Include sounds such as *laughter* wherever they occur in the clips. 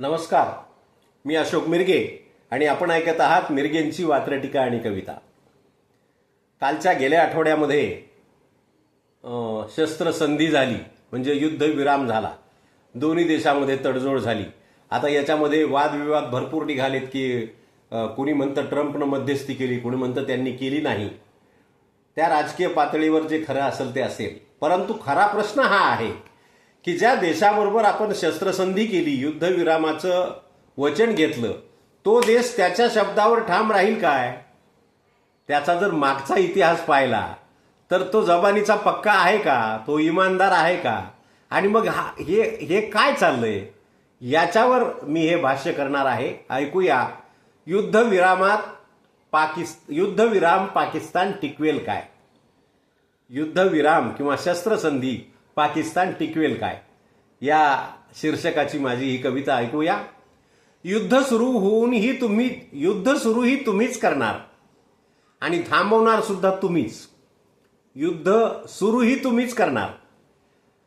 नमस्कार. मी अशोक मिरगे आणि आपण ऐकत आहात मिरगेंची वात्रटिका आणि कविता. कालच्या गेल्या आठवड्यामध्ये शस्त्रसंधी झाली म्हणजे युद्धविराम झाला. दोन्ही देशामध्ये तडजोड झाली. आता याच्यामध्ये वादविवाद भरपूर निघालेत की कुणी म्हणतं ट्रम्पनं मध्यस्थी केली कुणी म्हणतं त्यांनी केली नाही. त्या राजकीय पातळीवर जे खरं असेल ते असेल. परंतु खरा प्रश्न हा आहे की ज्या देशाबरोबर आपण शस्त्रसंधी केली युद्धविरामाचं वचन घेतलं तो देश त्याच्या शब्दावर ठाम राहील काय? त्याचा जर मागचा इतिहास पाहिला तर तो जबानीचा पक्का आहे का? तो इमानदार आहे का? आणि मग हा हे हे काय चाललंय? याच्यावर मी हे भाष्य करणार आहे. ऐकूया. युद्धविरामात पाकिस् युद्धविराम पाकिस्तान टिकवेल काय? युद्धविराम किंवा शस्त्रसंधी पाकिस्तान टिकवेल काय? या शीर्षकाची माझी ही कविता ऐकूया. युद्ध सुरू होऊनही तुम्ही युद्ध सुरूही तुम्हीच करणार. आणि थांबवणार सुद्धा तुम्हीच. युद्ध सुरूही तुम्हीच करणार.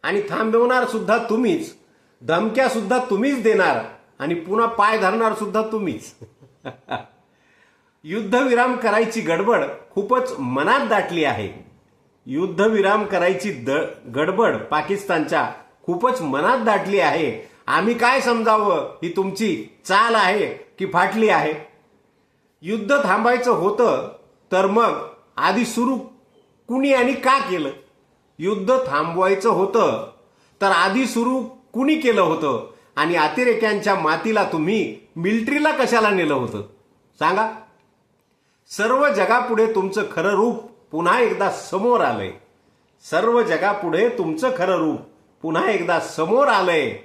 आणि थांबवणार सुद्धा तुम्हीच. धमक्या सुद्धा तुम्हीच देणार. आणि पुन्हा पाय धरणार सुद्धा तुम्हीच. *laughs* युद्धविराम करायची गडबड खूपच मनात दाटली आहे. युद्धविराम करायची द गडबड पाकिस्तानच्या खूपच मनात दाटली आहे. आम्ही काय समजावं? ही तुमची चाल आहे की फाटली आहे? युद्ध थांबायचं होतं तर मग आधी सुरू कुणी आणि का केलं? युद्ध थांबवायचं होतं तर आधी सुरू कुणी केलं होतं? आणि अतिरेक्यांच्या मातीला तुम्ही मिलिटरीला कशाला नेलं होतं? सांगा. सर्व जगापुढे तुमचं खरं रूप पुन्हा एकदा समोर आलंय सर्व जगापुढे तुमचं खरं रूप पुन्हा एकदा समोर आलंय.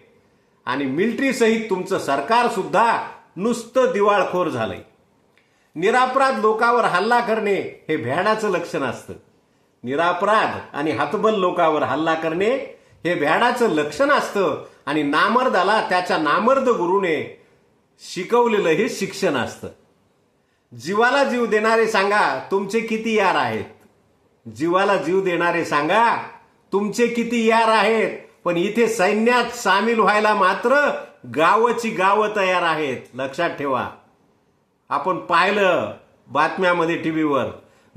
आणि मिलिटरी सहित तुमचं सरकार सुद्धा नुसतं दिवाळखोर झालंय. निरापराध लोकावर हल्ला करणे हे भ्याडाचं लक्षण असतं. निरापराध आणि हतबल लोकावर हल्ला करणे हे भ्याडाचं लक्षण असतं. आणि नामर्दाला त्याच्या नामर्द गुरुने शिकवलेलं हे शिक्षण असतं. जीवाला जीव देणारे सांगा तुमचे किती यार आहेत? जीवाला जीव देणारे सांगा तुमचे किती यार आहेत? पण इथे सैन्यात सामील व्हायला मात्र गावची गावं तयार आहेत. लक्षात ठेवा. आपण पाहिलं बातम्यामध्ये टीव्हीवर.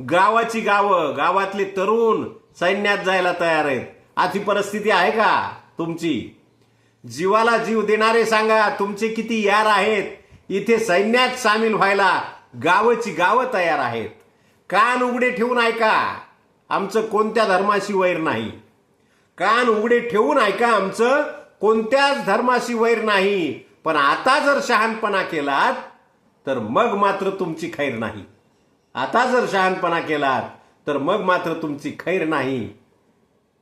गावाची गावं गावातले तरुण सैन्यात जायला तयार आहेत. अशी परिस्थिती आहे का तुमची? जीवाला जीव देणारे सांगा तुमचे किती यार आहेत? इथे सैन्यात सामील व्हायला गावची गावं तयार आहेत. कान उघडे ठेवून ऐका. आमचं कोणत्या धर्माशी वैर नाही. कान उघडे ठेवून ऐका आमचं कोणत्याच धर्माशी वैर नाही. पण आता जर शहाणपणा केलात तर मग मात्र तुमची खैर नाही. आता जर शहाणपणा केलात तर मग मात्र तुमची खैर नाही.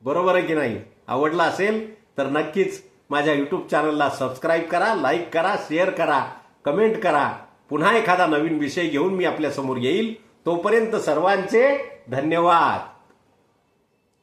बरोबर आहे की नाही? आवडला असेल तर नक्कीच माझ्या यूट्यूब चॅनलला सबस्क्राईब करा लाईक करा शेअर करा कमेंट करा. पुन्हा एखादा नवीन विषय घेऊन मी आपल्यासमोर येईल. तोपर्यंत सर्वांचे धन्यवाद.